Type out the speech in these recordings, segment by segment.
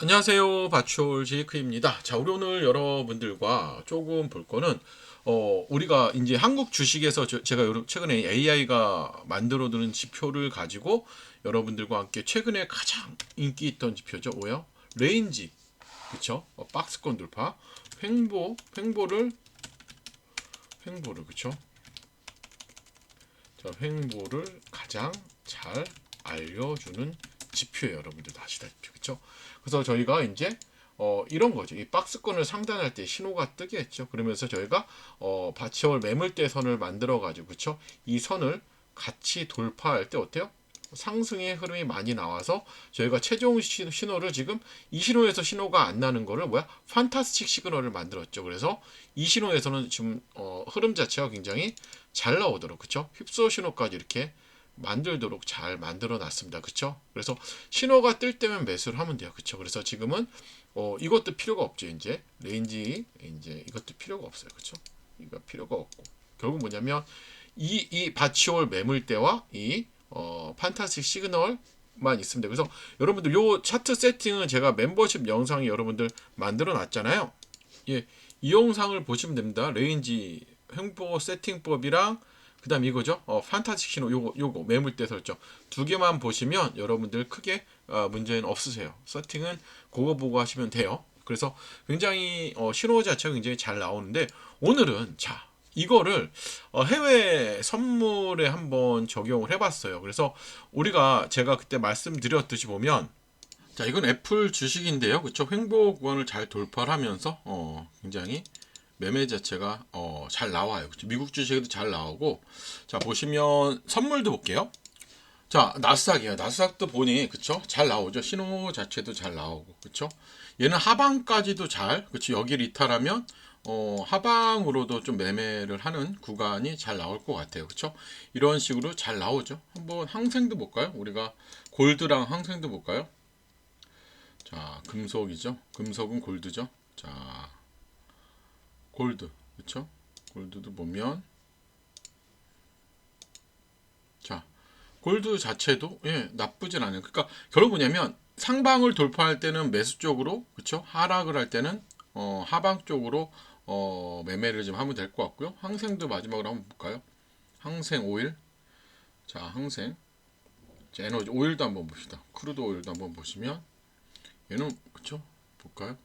안녕하세요. 바추올 제이크입니다. 자, 우리 오늘 여러분들과 조금 볼 거는 어, 우리가 이제 한국 주식에서 저- 제가 최근에 AI가 만들어 두는 지표를 가지고 여러분들과 함께 최근에 가장 인기 있던 지표죠. 뭐요? 레인지. 그쵸? 어, 박스권 돌파. 횡보, 횡보를 횡보를 그쵸? 자, 횡보를 가장 잘 알려주는 지표예요, 여러분들 도 아시다시피 그렇죠? 그래서 저희가 이제 어, 이런 거죠. 이 박스권을 상단할 때 신호가 뜨겠죠. 그러면서 저희가 어, 바치월 매물대 선을 만들어 가지고 그렇죠? 이 선을 같이 돌파할 때 어때요? 상승의 흐름이 많이 나와서 저희가 최종 신- 신호를 지금 이 신호에서 신호가 안 나는 거를 뭐야 판타스틱 시그널을 만들었죠. 그래서 이 신호에서는 지금 어, 흐름 자체가 굉장히 잘 나오도록 그쵸 휩소 신호까지 이렇게 만들도록 잘 만들어 놨습니다. 그쵸 그래서 신호가 뜰 때면 매수를 하면 돼요. 그쵸 그래서 지금은 어, 이것도 필요가 없죠. 이제 레인지 이제 이것도 필요가 없어요. 그쵸 이거 필요가 없고 결국 뭐냐면 이, 이 바치올 매물대와 이 어, 판타스틱 시그널 만 있으면 돼요. 그래서 여러분들 요 차트 세팅은 제가 멤버십 영상에 여러분들 만들어 놨잖아요. 예, 이 영상을 보시면 됩니다. 레인지 횡보 세팅법이랑 그 다음 이거죠. 어, 판타스틱 신호 요거 요거 매물대 설정 두 개만 보시면 여러분들 크게 어, 문제는 없으세요. 세팅은 그거 보고 하시면 돼요. 그래서 굉장히 어, 신호 자체가 굉장히 잘 나오는데 오늘은 자 이거를 어, 해외 선물에 한번 적용을 해봤어요. 그래서 우리가 제가 그때 말씀드렸듯이 보면 자 이건 애플 주식인데요. 그쵸 횡보 구간을 잘 돌파를 하면서 어, 굉장히 매매 자체가 어, 잘 나와요. 그쵸? 미국 주식에도 잘 나오고 자 보시면 선물도 볼게요. 자 나스닥이에요. 나스닥도 보니 그쵸 잘 나오죠. 신호 자체도 잘 나오고 그쵸 얘는 하방까지도 잘 그쵸 여기를 이탈하면 어, 하방으로도 좀 매매를 하는 구간이 잘 나올 것 같아요. 그쵸 이런 식으로 잘 나오죠. 한번 항생도 볼까요? 우리가 골드랑 항생도 볼까요? 자 금속이죠. 금속은 골드죠. 자 골드. 그쵸? 골드도 보면. 자 골드 자체도 예 나쁘진 않아요. 그러니까 결국 뭐냐면 상방을 돌파할 때는 매수 쪽으로 그쵸? 하락을 할 때는 어 하방 쪽으로 어 매매를 좀 하면 될 것 같고요. 항생도 마지막으로 한번 볼까요? 항생 오일. 자 항생. 자, 에너지 오일도 한번 봅시다. 크루드 오일도 한번 보시면 얘는 그쵸? 볼까요?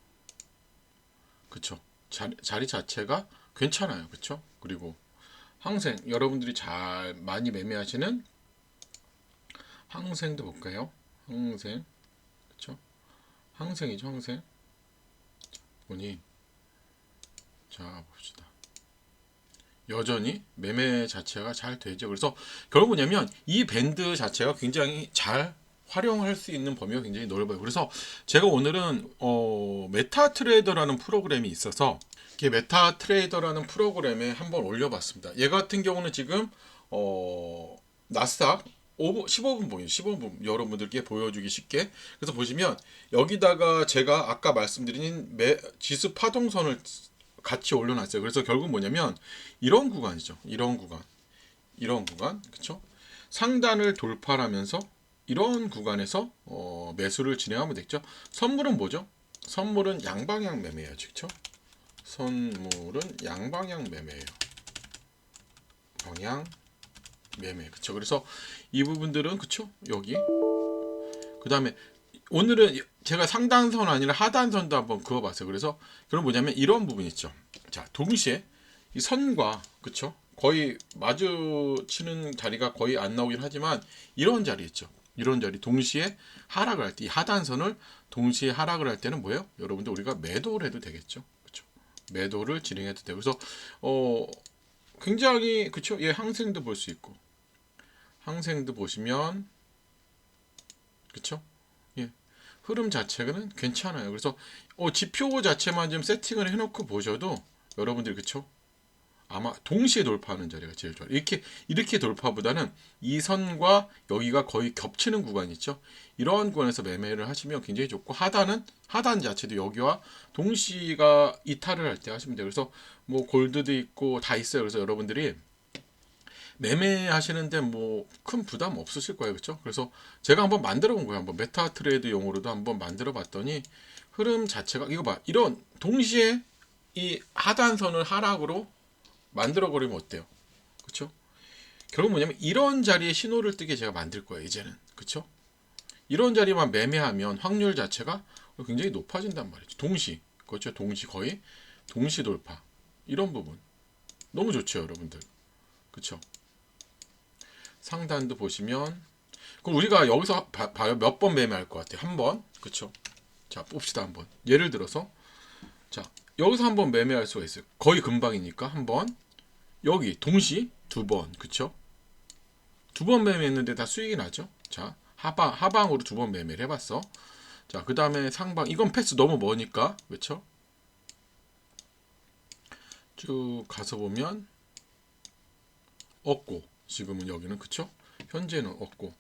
그쵸 자리, 자리 자체가 괜찮아요. 그쵸? 그리고 항생 여러분들이 잘 많이 매매하시는 항생도 볼까요? 항생 그쵸? 항생이죠 항생 자, 보니 자 봅시다. 여전히 매매 자체가 잘 되죠. 그래서 결국 뭐냐면 이 밴드 자체가 굉장히 잘 활용할 수 있는 범위가 굉장히 넓어요. 그래서 제가 오늘은 어, 메타 트레이더라는 프로그램이 있어서 이게 메타 트레이더라는 프로그램에 한번 올려봤습니다. 얘 같은 경우는 지금 어, 나스닥 5분, 15분 보여요. 15분 여러분들께 보여주기 쉽게. 그래서 보시면 여기다가 제가 아까 말씀드린 매, 지수 파동선을 같이 올려놨어요. 그래서 결국 뭐냐면 이런 구간이죠. 이런 구간, 이런 구간, 그렇죠? 상단을 돌파하면서 이런 구간에서 어, 매수를 진행하면 되겠죠. 선물은 뭐죠? 선물은 양방향 매매예요, 그렇죠? 선물은 양방향 매매예요. 방향 매매, 그렇죠? 그래서 이 부분들은 그렇죠? 여기 그 다음에 오늘은 제가 상단선 아니라 하단선도 한번 그어봤어요. 그래서 그럼 뭐냐면 이런 부분 있죠. 자, 동시에 이 선과 그쵸? 거의 마주치는 자리가 거의 안 나오긴 하지만 이런 자리 있죠. 이런 자리 동시에 하락을 할 때 이 하단선을 동시에 하락을 할 때는 뭐예요? 여러분들 우리가 매도를 해도 되겠죠. 그쵸? 매도를 진행해도 되고 그래서 어 굉장히 그쵸? 예, 항생도 볼 수 있고 항생도 보시면 그쵸? 예. 흐름 자체는 괜찮아요. 그래서 어, 지표 자체만 좀 세팅을 해 놓고 보셔도 여러분들 그쵸? 아마 동시에 돌파하는 자리가 제일 좋아요. 이렇게 이렇게 돌파보다는 이 선과 여기가 거의 겹치는 구간 있죠. 이런 구간에서 매매를 하시면 굉장히 좋고 하단은 하단 자체도 여기와 동시가 이탈을 할 때 하시면 돼요. 그래서 뭐 골드도 있고 다 있어요. 그래서 여러분들이 매매하시는데 뭐 큰 부담 없으실 거예요, 그렇죠? 그래서 제가 한번 만들어 본 거예요. 한번 메타 트레이드 용으로도 한번 만들어 봤더니 흐름 자체가 이거 봐, 이런 동시에 이 하단선을 하락으로 만들어 버리면 어때요, 그렇죠? 결국 뭐냐면 이런 자리에 신호를 뜨게 제가 만들 거예요, 이제는, 그렇죠? 이런 자리만 매매하면 확률 자체가 굉장히 높아진단 말이죠. 동시, 그렇죠? 동시 거의 동시 돌파 이런 부분 너무 좋죠, 여러분들. 그렇죠? 상단도 보시면 그럼 우리가 여기서 봐요 몇 번 매매할 것 같아요? 한 번, 그렇죠? 자 봅시다 한번. 예를 들어서 자 여기서 한번 매매할 수가 있어요. 거의 금방이니까 한 번. 여기 동시 두 번, 그렇죠? 두번 매매했는데 다 수익이 나죠? 자 하방 하방으로 두 번 매매를 해봤어. 자 그 다음에 상방 이건 패스 너무 머니까 그렇죠? 쭉 가서 보면 없고 지금은 여기는 그쵸? 현재는 없고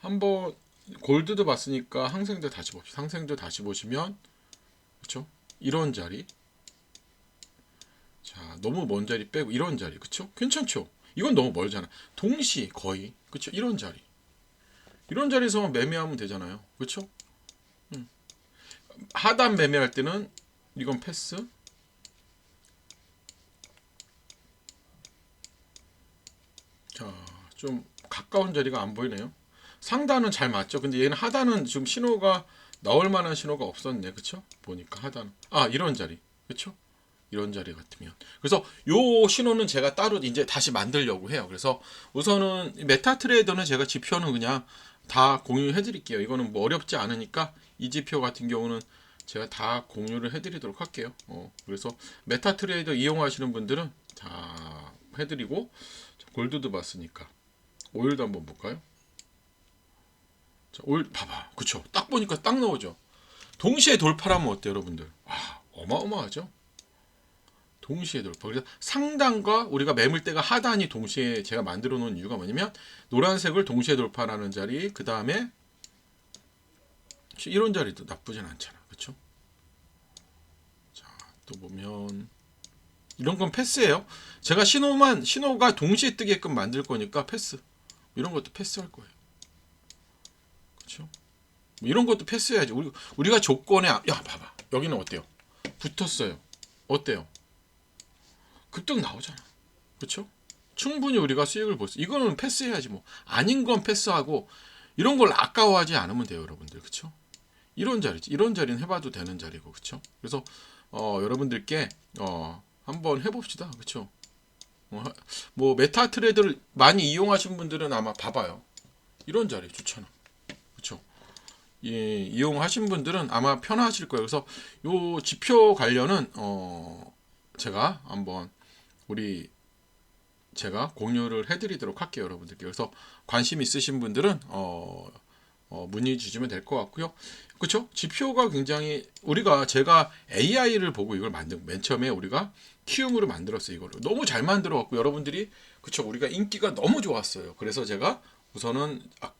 한번 골드도 봤으니까 항생도 다시 봅시다. 항생도 다시 보시면 그쵸? 이런 자리 자 너무 먼 자리 빼고 이런 자리 그쵸? 괜찮죠? 이건 너무 멀잖아. 동시 거의 그쵸? 이런 자리 이런 자리에서만 매매하면 되잖아요. 그쵸? 음. 하단 매매할 때는 이건 패스 자, 좀 가까운 자리가 안 보이네요. 상단은 잘 맞죠. 근데 얘는 하단은 지금 신호가 나올 만한 신호가 없었네. 그쵸? 보니까 하단. 아, 이런 자리. 그쵸? 이런 자리 같으면. 그래서 요 신호는 제가 따로 이제 다시 만들려고 해요. 그래서 우선은 메타 트레이더는 제가 지표는 그냥 다 공유해 드릴게요. 이거는 뭐 어렵지 않으니까 이 지표 같은 경우는 제가 다 공유를 해 드리도록 할게요. 어, 그래서 메타 트레이더 이용하시는 분들은 다 해드리고 골드도 봤으니까 오일도 한번 볼까요? 자, 오일 봐봐, 그쵸? 딱 보니까 딱 나오죠. 동시에 돌파라면 어때요, 여러분들? 와, 어마어마하죠. 동시에 돌파. 그래서 상단과 우리가 매물대가 하단이 동시에 제가 만들어 놓은 이유가 뭐냐면 노란색을 동시에 돌파라는 자리, 그 다음에 이런 자리도 나쁘진 않잖아, 그렇죠? 자, 또 보면 이런 건 패스예요. 제가 신호만 신호가 동시에 뜨게끔 만들 거니까 패스. 이런 것도 패스할 거예요. 그렇죠? 뭐 이런 것도 패스해야지. 우리 우리가 조건에 야 봐봐. 여기는 어때요? 붙었어요. 어때요? 급등 나오잖아. 그렇죠? 충분히 우리가 수익을 볼 수. 이거는 패스해야지 뭐. 아닌 건 패스하고 이런 걸 아까워하지 않으면 돼요, 여러분들. 그렇죠? 이런 자리지. 이런 자리는 해봐도 되는 자리고, 그렇죠? 그래서 어, 여러분들께 어, 한번 해봅시다. 그렇죠? 뭐, 메타 트레이드를 많이 이용하신 분들은 아마 봐봐요. 이런 자리 좋잖아. 그렇죠? 예, 이용하신 분들은 아마 편하실 거예요. 그래서 요 지표 관련은 어 제가 한번 우리 제가 공유를 해드리도록 할게요, 여러분들께. 그래서 관심 있으신 분들은 어, 어, 문의 주시면 될 것 같고요. 그렇죠? 지표가 굉장히 우리가 제가 AI를 보고 이걸 만든 맨 처음에 우리가 키움으로 만들었어요 이거를 너무 잘 만들어 갖고 여러분들이 그쵸 우리가 인기가 너무 좋았어요. 그래서 제가 우선은 아,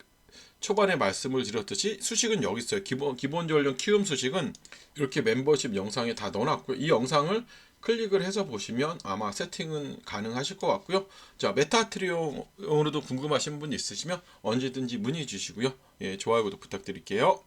초반에 말씀을 드렸듯이 수식은 여기 있어요. 기본 기본 전령 키움 수식은 이렇게 멤버십 영상에 다 넣어놨고요. 이 영상을 클릭을 해서 보시면 아마 세팅은 가능하실 것 같고요. 자 메타트리온으로도 궁금하신 분 있으시면 언제든지 문의 주시고요. 예, 좋아요 구독 부탁드릴게요.